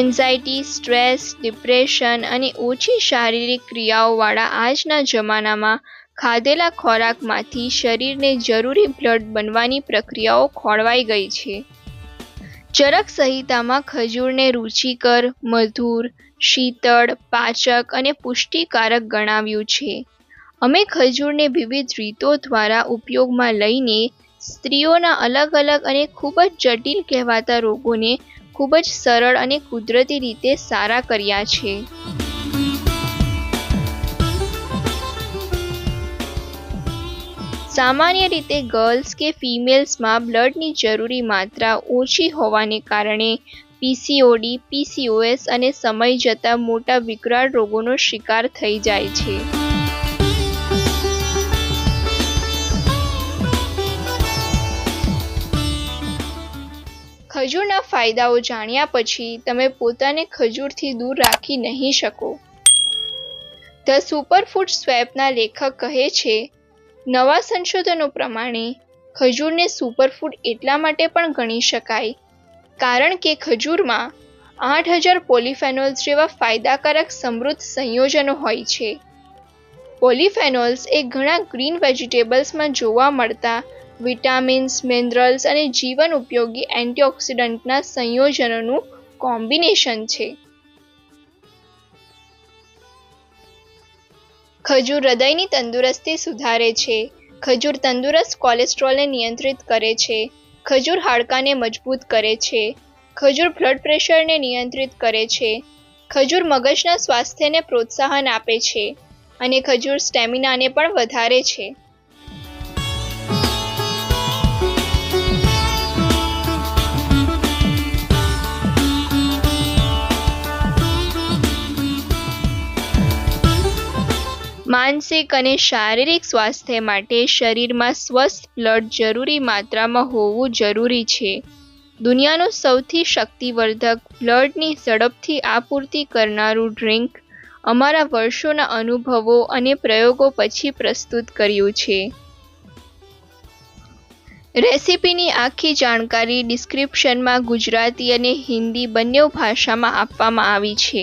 Anxiety stress depression અને ઓછી શારીરિક ક્રિયાઓવાળા આજના જમાનામાં ખાધેલા ખોરાકમાંથી શરીરને જરૂરી બ્લડ બનવાની પ્રક્રિયાઓ ખોળવાઈ ગઈ છે. ચરક સંહિતામાં ખજૂરને રુચિકર, મધુર, શીતળ, પાચક અને પુષ્ટિકારક ગણાવ્યું છે. અમે ખજૂરને વિવિધ રીતો દ્વારા ઉપયોગમાં લઈને સ્ત્રીઓના અલગ અલગ અને ખૂબ જ જટિલ કહેવાતા રોગોને ખૂબ જ સરળ અને કુદરતી રીતે સારા કર્યા છે. સામાન્ય રીતે ગર્લ્સ કે ફિમેલ્સમાં બ્લડની જરૂરી માત્રા ઓછી હોવાને કારણે પીસીઓડી, પીસીઓએસ અને સમય જતાં મોટા વિકરાળ રોગોનો શિકાર થઈ જાય છે. ખજૂરના ફાયદાઓ જાણ્યા પછી તમે પોતાને ખજૂરથી દૂર રાખી નહીં શકો. ધ સુપરફૂડ સ્વેપના લેખક કહે છે, નવા સંશોધનો પ્રમાણે ખજૂરને સુપરફૂડ એટલા માટે પણ ગણી શકાય, કારણ કે ખજૂરમાં આઠ હજાર પોલિફેનોલ્સ જેવા ફાયદાકારક સમૃદ્ધ સંયોજનો હોય છે. પોલિફેનોલ્સ એ ઘણા ગ્રીન વેજીટેબલ્સમાં જોવા મળતા વિટામિન્સ, મિનરલ્સ અને જીવન ઉપયોગી એન્ટીઓક્સિડન્ટના સંયોજનોનું કોમ્બિનેશન છે. ખજૂર હૃદયની તંદુરસ્તી સુધારે છે. ખજૂર તંદુરસ્ત કોલેસ્ટ્રોલને નિયંત્રિત કરે છે. ખજૂર હાડકાને મજબૂત કરે છે. ખજૂર બ્લડ પ્રેશરને નિયંત્રિત કરે છે. ખજૂર મગજના સ્વાસ્થ્યને પ્રોત્સાહન આપે છે અને ખજૂર સ્ટેમિનાને પણ વધારે છે. માનસિક અને શારીરિક સ્વાસ્થ્ય માટે શરીરમાં સ્વસ્થ બ્લડ જરૂરી માત્રામાં હોવું જરૂરી છે. દુનિયાનું સૌથી શક્તિવર્ધક બ્લડની ઝડપથી આપૂર્તિ કરનારું ડ્રિંક અમારા વર્ષોના અનુભવો અને પ્રયોગો પછી પ્રસ્તુત કર્યું છે. રેસિપીની આખી જાણકારી ડિસ્ક્રિપ્શનમાં ગુજરાતી અને હિન્દી બંને ભાષામાં આપવામાં આવી છે.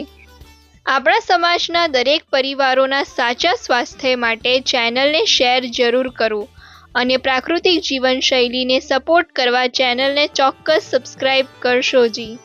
આપણા સમાજના દરેક પરિવારોના સાચા સ્વાસ્થ્ય માટે ચેનલને શેર જરૂર કરો અને પ્રાકૃતિક જીવનશૈલીને સપોર્ટ કરવા ચેનલને ચોક્કસ સબસ્ક્રાઇબ કરશો જી.